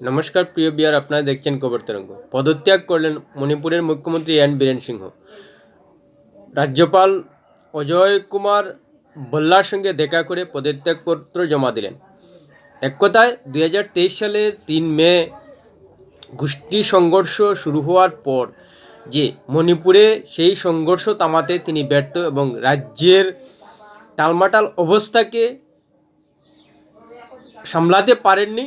নমস্কার, প্রিয় বিয়ার, আপনারা দেখছেন খবর তরঙ্গ। পদত্যাগ করলেন মণিপুরের মুখ্যমন্ত্রী এন বীরেন সিংহ রাজ্যপাল অজয় কুমার ভল্লার সঙ্গে দেখা করে পদত্যাগপত্র জমা দিলেন। এক কথায় দুই হাজার তেইশ সালের তিন মে গোষ্ঠী সংঘর্ষ শুরু হওয়ার পর যে মণিপুরে সেই সংঘর্ষ থামাতে তিনি ব্যর্থ এবং রাজ্যের টালমাটাল অবস্থাকে সামলাতে পারেননি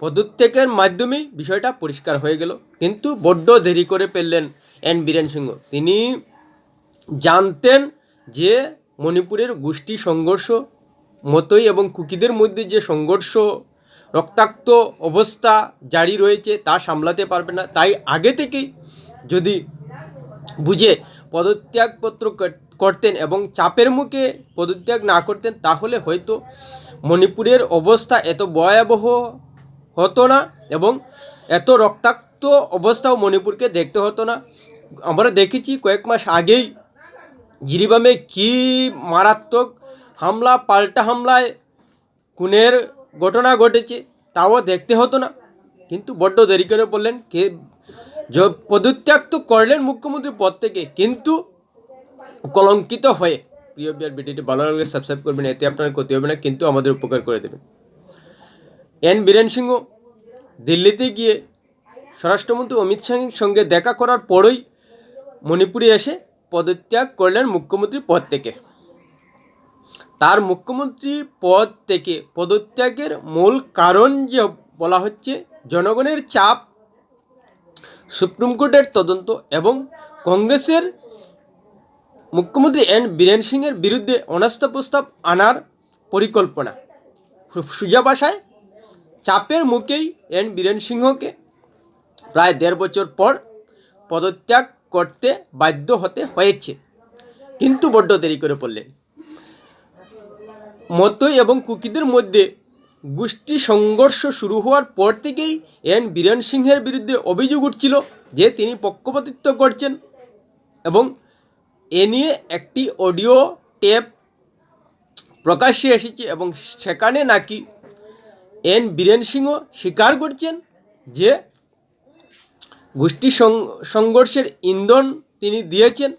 পদত্যাগের মাধ্যমেই বিষয়টা পরিষ্কার হয়ে গেল। কিন্তু বড্ড দেরি করে ফেললেন এন বীরেন সিংহ। তিনি জানতেন যে মণিপুরের গোষ্ঠী সংঘর্ষ মতোই এবং কুকিদের মধ্যে যে সংঘর্ষ, রক্তাক্ত অবস্থা জারি রয়েছে তা সামলাতে পারবে না। তাই আগে থেকেই যদি বুঝে পদত্যাগপত্র করতেন এবং চাপের মুখে পদত্যাগ না করতেন, তাহলে হয়তো মণিপুরের অবস্থা এত ভয়াবহ হতো না এবং এত রক্তাক্ত অবস্থাও মণিপুরকে দেখতে হতো না। আমরা দেখেছি কয়েক মাস আগেই জিরিবামে কী মারাত্মক হামলা, পাল্টা হামলায় খুনের ঘটনা ঘটেছে তাও দেখতে হতো না। কিন্তু বড্ড দেরি করে বললেন কে পদত্যাগ তো করলেন মুখ্যমন্ত্রী পদ থেকে, কিন্তু কলঙ্কিত হয়ে, প্রিয় বিয়ার ভিডিওটি ভালো লাগলে সাবস্ক্রাইব করবেন, এতে আপনার ক্ষতি হবে না, কিন্তু আমাদের উপকার করে দেবেন। এন বীরেন সিংহ দিল্লিতে গিয়ে স্বরাষ্ট্রমন্ত্রী অমিত শাহের সঙ্গে দেখা করার পরই মণিপুরে এসে পদত্যাগ করলেন মুখ্যমন্ত্রী পদ থেকে। তার মুখ্যমন্ত্রী পদ থেকে পদত্যাগের মূল কারণ যে বলা হচ্ছে, জনগণের চাপ, সুপ্রিম কোর্টের তদন্ত এবং কংগ্রেসের মুখ্যমন্ত্রী এন বীরেন সিংয়ের বিরুদ্ধে অনাস্থা প্রস্তাব আনার পরিকল্পনা। সোজা ভাষায় চাপের মুখেই এন বীরেন সিংহকে প্রায় দেড় বছর পর পদত্যাগ করতে বাধ্য হতে হয়েছে। কিন্তু বড্ড দেরি করে পড়লেন। মতই এবং কুকিদের মধ্যে গোষ্ঠী সংঘর্ষ শুরু হওয়ার পর থেকেই এন বীরেন সিংহের বিরুদ্ধে অভিযোগ উঠছিল যে তিনি পক্ষপাতিত্ব করছেন এবং এ নিয়ে একটি অডিও টেপ প্রকাশ্যে এসেছে এবং সেখানে নাকি এন বীরেন সিংহ স্বীকার করছেন যে গোষ্ঠী সংঘর্ষের ইন্ধন তিনি দিয়েছেন।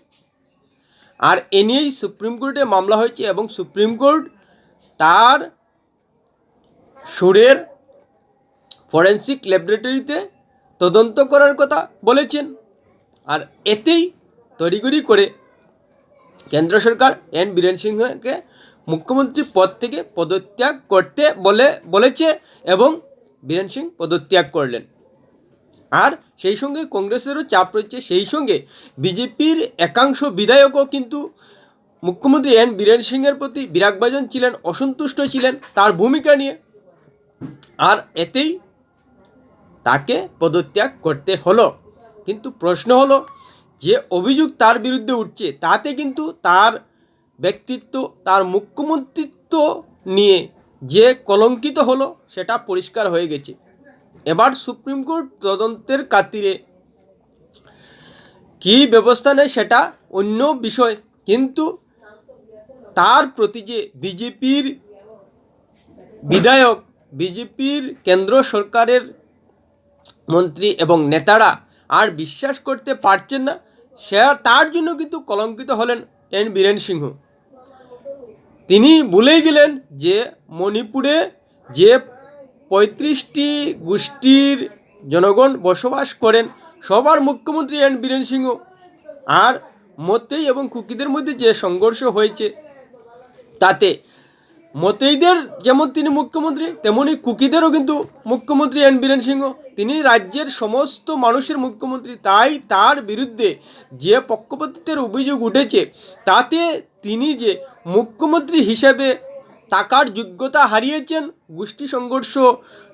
আর এ নিয়েই সুপ্রিম কোর্টে মামলা হয়েছে এবং সুপ্রিম কোর্ট তার সুরের ফরেন্সিক ল্যাবরেটরিতে তদন্ত করার কথা বলেছেন। আর এতেই তড়িগড়ি করে কেন্দ্র সরকার এন বীরেন সিংহকে মুখ্যমন্ত্রী পদ থেকে পদত্যাগ করতে বলে, বলেছে এবং বীরেন সিং পদত্যাগ করলেন। আর সেই সঙ্গে কংগ্রেসেরও চাপ রয়েছে। সেই সঙ্গে বিজেপির একাংশ বিধায়কও কিন্তু মুখ্যমন্ত্রী এন বীরেন সিংয়ের প্রতি বিরাগভাজন ছিলেন, অসন্তুষ্ট ছিলেন তার ভূমিকা নিয়ে। আর এতেই তাকে পদত্যাগ করতে হলো। কিন্তু প্রশ্ন হলো, যে অভিযোগ তার বিরুদ্ধে উঠছে, তাতে কিন্তু তার ব্যক্তিত্ব, তার মুখ্যমন্ত্রিত্ব নিয়ে যে কলঙ্কিত হলো, সেটা পরিষ্কার হয়ে গেছে। এবার সুপ্রিম কোর্ট তদন্তের কাতিরে কী ব্যবস্থা নেয় সেটা অন্য বিষয়, কিন্তু তার প্রতি যে বিজেপির বিধায়ক, বিজেপির কেন্দ্র সরকারের মন্ত্রী এবং নেতারা আর বিশ্বাস করতে পারছেন না, সে তার জন্য কিন্তু কলঙ্কিত হলেন এন বীরেন সিংহ। তিনি ভুলেই গেলেন যে মণিপুরে যে পঁয়ত্রিশটি গোষ্ঠীর জনগণ বসবাস করেন, সবার মুখ্যমন্ত্রী এন বীরেন সিংহ। আর মতেই এবং কুকিদের মধ্যে যে সংঘর্ষ হয়েছে, তাতে মতেইদের যেমন তিনি মুখ্যমন্ত্রী, তেমনি কুকিদেরও কিন্তু মুখ্যমন্ত্রী এন বীরেন সিংহ। তিনি রাজ্যের সমস্ত মানুষের মুখ্যমন্ত্রী। তাই তার বিরুদ্ধে যে পক্ষপাতিত্বের অভিযোগ উঠেছে, তাতে তিনি যে মুখ্যমন্ত্রী হিসেবে থাকার যোগ্যতা হারিয়েছেন গোষ্ঠী সংঘর্ষ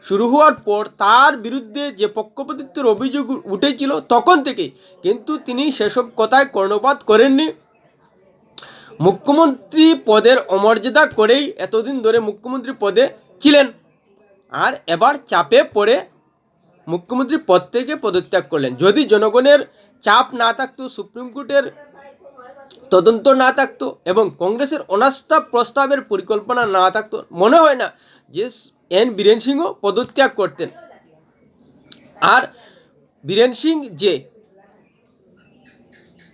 শুরু হওয়ার পর তার বিরুদ্ধে যে পক্ষপাতিত্বের অভিযোগ উঠেছিল তখন থেকে কিন্তু তিনি সেসব কথায় কর্ণপাত করেননি। মুখ্যমন্ত্রী পদের অমর্যাদা করেই এতদিন ধরে মুখ্যমন্ত্রী পদে ছিলেন আর এবার চাপে পড়ে মুখ্যমন্ত্রী পদ থেকে পদত্যাগ করলেন। যদি জনগণের চাপ না থাকতো, সুপ্রিম কোর্টের তদন্ত না থাকতো এবং কংগ্রেসের অনাস্থা প্রস্তাবের পরিকল্পনা না থাকতো, মনে হয় না যে এন বীরেন সিংহ পদত্যাগ করতেন। আর বীরেন সিং যে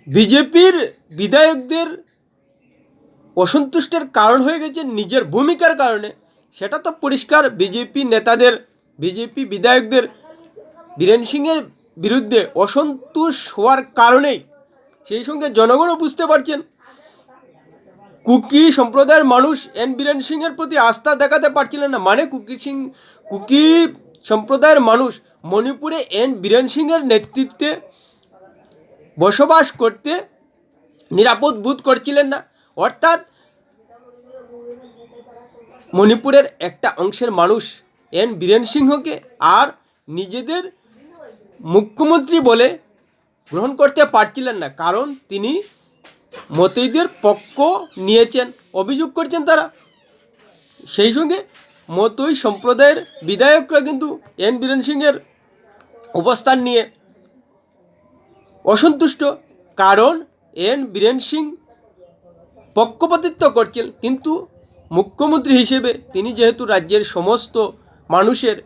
বিজেপির বিধায়কদের অসন্তুষ্টের কারণ হয়ে গেছে নিজের ভূমিকার কারণে, সেটা তো পরিষ্কার বিজেপি নেতাদের, বিজেপি বিধায়কদের বীরেন সিংয়ের বিরুদ্ধে অসন্তোষ হওয়ার কারণেই সেই সঙ্গে জনগণও বুঝতে পারছেন। কুকি সম্প্রদায়ের মানুষ এন বীরেন সিংয়ের প্রতি আস্থা দেখাতে পারছিলেন না। মানে কুকি সিং, কুকি সম্প্রদায়ের মানুষ মণিপুরে এন বীরেন সিংয়ের নেতৃত্বে বসবাস করতে নিরাপদ বোধ করছিলেন না। অর্থাৎ মণিপুরের একটা অংশের মানুষ এন বীরেন সিংহকে আর নিজেদের মুখ্যমন্ত্রী বলে গ্রহণ করতে পারছিলেন না, কারণ তিনি মতৈদের পক্ষ নিয়েছেন, অভিযোগ করছেন তারা। সেই সঙ্গে মতই সম্প্রদায়ের বিধায়করা কিন্তু এন বীরেন সিংয়ের অবস্থান নিয়ে অসন্তুষ্ট, কারণ এন বীরেন সিং পক্ষপাতিত্ব করছেন, কিন্তু মুখ্যমন্ত্রী হিসেবে তিনি যেহেতু রাজ্যের সমস্ত মানুষের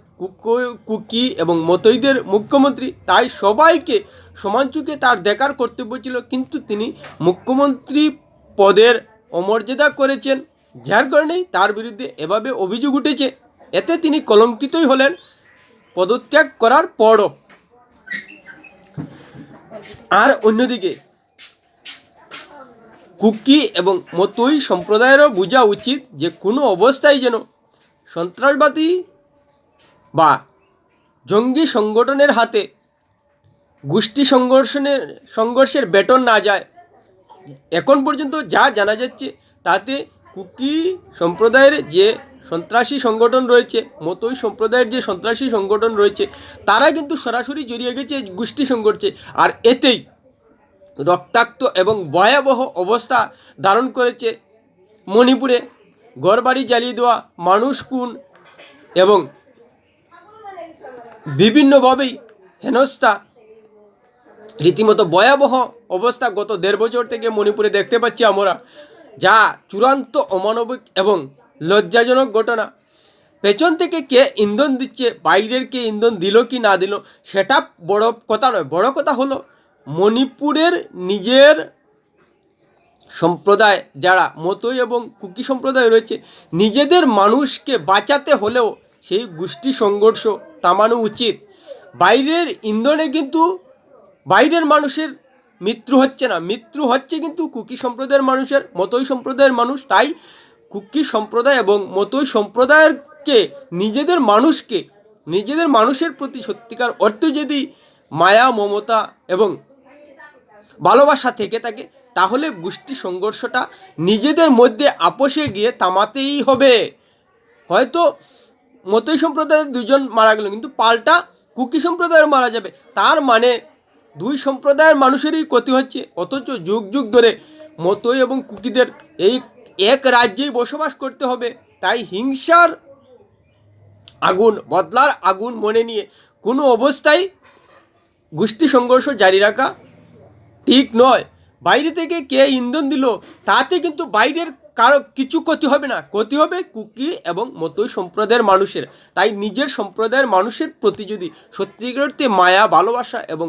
কুক- এবং মতৈদের মুখ্যমন্ত্রী, তাই সবাইকে সমান চোখে তার দেখার কর্তব্য ছিল, কিন্তু তিনি মুখ্যমন্ত্রী পদের অমর্যাদা করেছেন, যার কারণেই তার বিরুদ্ধে এভাবে অভিযোগ উঠেছে। এতে তিনি কলঙ্কিতই হলেন পদত্যাগ করার পরও। আর অন্যদিকে, কুকি এবং মতুই সম্প্রদায়েরও বোঝা উচিত যে কোনো অবস্থায় যেন সন্ত্রাসবাদী বা জঙ্গি সংগঠনের হাতে গোষ্ঠী সংঘর্ষণের, সংঘর্ষের বেতন না যায়। এখন পর্যন্ত যা জানা যাচ্ছে তাতে কুকি সম্প্রদায়ের যে সন্ত্রাসী সংগঠন রয়েছে, মতোই সম্প্রদায়ের যে সন্ত্রাসী সংগঠন রয়েছে, তারা কিন্তু সরাসরি জড়িয়ে গেছে গোষ্ঠী সংঘর্ষে। আর এতেই রক্তাক্ত এবং ভয়াবহ অবস্থা ধারণ করেছে মণিপুরে। ঘরবাড়ি জ্বালিয়ে দেওয়া, মানুষ খুন এবং বিভিন্নভাবেই হেনস্থা। রীতিমতো ভয়াবহ অবস্থা গত দেড় বছর থেকে মণিপুরে দেখতে পাচ্ছি আমরা, যা চূড়ান্ত অমানবিক এবং লজ্জাজনক ঘটনা। পেছন থেকে কে ইন্ধন দিচ্ছে, বাইরের কে ইন্ধন দিল কি না দিল, সেটা বড় কথা নয়, বড় কথা হলো মণিপুরের নিজের সম্প্রদায়, যারা মতই এবং কুকি সম্প্রদায় রয়েছে, নিজেদের মানুষকে বাঁচাতে হলেও সেই গোষ্ঠী সংঘর্ষ থামানো উচিত। বাইরের ইন্ধনে কিন্তু বাইরের মানুষের মৃত্যু হচ্ছে না। মৃত্যু হচ্ছে কিন্তু কুকি সম্প্রদায়ের মানুষের, মতই সম্প্রদায়ের মানুষ। তাই কুকি সম্প্রদায় এবং মতই সম্প্রদায়কে, নিজেদের মানুষকে, নিজেদের মানুষের প্রতি সত্যিকার অর্থে যদি মায়া, মমতা এবং ভালোবাসা থেকে থাকে, তাহলে গোষ্ঠী সংঘর্ষটা নিজেদের মধ্যে আপোষে গিয়ে থামাতেই হবে। হয়তো মতই সম্প্রদায়ের দুজন মারা গেল, কিন্তু পাল্টা কুকি সম্প্রদায়ের মারা যাবে। তার মানে দুই সম্প্রদায়ের মানুষেরই ক্ষতি হচ্ছে। অথচ যুগ যুগ ধরে মতই এবং কুকিদের এই এক রাজ্যেই বসবাস করতে হবে। তাই হিংসার আগুন, বদলার আগুন মনে নিয়ে কোনো অবস্থায় গোষ্ঠী সংঘর্ষ জারি রাখা ঠিক নয়। বাইরে থেকে কে ইন্ধন দিল, তাতে কিন্তু বাইরের কারও কিছু ক্ষতি হবে না। ক্ষতি হবে কুকি এবং মতই সম্প্রদায়ের মানুষের। তাই নিজের সম্প্রদায়ের মানুষের প্রতি যদি সত্যিকার অর্থে মায়া, ভালোবাসা এবং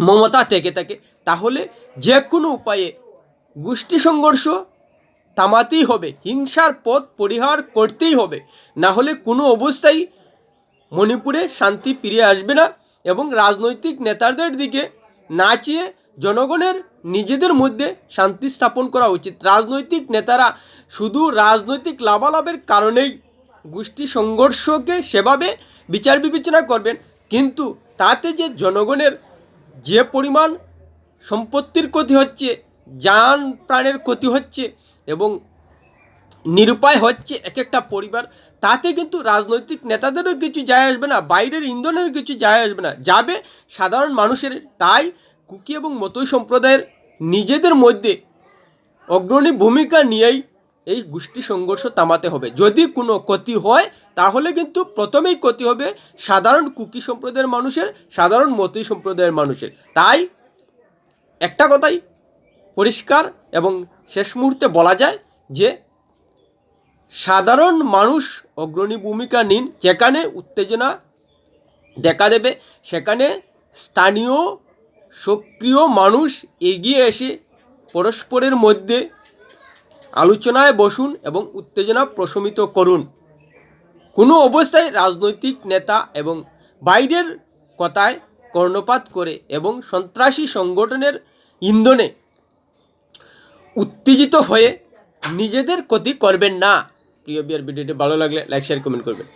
মমতা থেকে থাকে, তাহলে যে কোনো উপায়ে গোষ্ঠী সংঘর্ষ থামাতেই হবে, হিংসার পথ পরিহার করতেই হবে। না হলে কোনো অবস্থায় মণিপুরে শান্তি ফিরে আসবে না এবং রাজনৈতিক নেতাদের দিকে না চেয়ে জনগণের নিজেদের মধ্যে শান্তি স্থাপন করা উচিত। রাজনৈতিক নেতারা শুধু রাজনৈতিক লাভালাভের কারণেই গোষ্ঠী সংঘর্ষকে সেভাবে বিচার বিবেচনা করবেন, কিন্তু তাতে যে জনগণের যে পরিমাণ সম্পত্তির ক্ষতি হচ্ছে, যান প্রাণের ক্ষতি হচ্ছে এবং নিরুপায় হচ্ছে এক একটা পরিবার, তাতে কিন্তু রাজনৈতিক নেতাদেরও কিছু যায় আসবে না, বাইরের ইন্ধনের কিছু যায় আসবে না। যাবে সাধারণ মানুষের, তাই কুকি এবং মতই সম্প্রদায়ের নিজেদের মধ্যে অগ্রণী ভূমিকা নিয়েই এই গোষ্ঠী সংঘর্ষ থামাতে হবে। যদি কোনো ক্ষতি হয়, তাহলে কিন্তু প্রথমেই ক্ষতি হবে সাধারণ কুকি সম্প্রদায়ের মানুষের, সাধারণ মতই সম্প্রদায়ের মানুষের। তাই একটা কথাই পরিষ্কার এবং শেষ মুহূর্তে বলা যায় যে, সাধারণ মানুষ অগ্রণী ভূমিকা নিন, যেখানে উত্তেজনা দেখা দেবে, সেখানে স্থানীয় সক্রিয় মানুষ এগিয়ে এসে পরস্পরের মধ্যে আলোচনায় বসুন এবং উত্তেজনা প্রশমিত করুন। কোনো অবস্থায় রাজনৈতিক নেতা এবং বাইরের কথায় কর্ণপাত করে এবং সন্ত্রাসী সংগঠনের ইন্ধনে উত্তেজিত হয়ে নিজেদের ক্ষতি করবেন না। প্রিয় বিয়ার ভিডিওটি ভালো লাগলে লাইক শেয়ার কমেন্ট করবেন।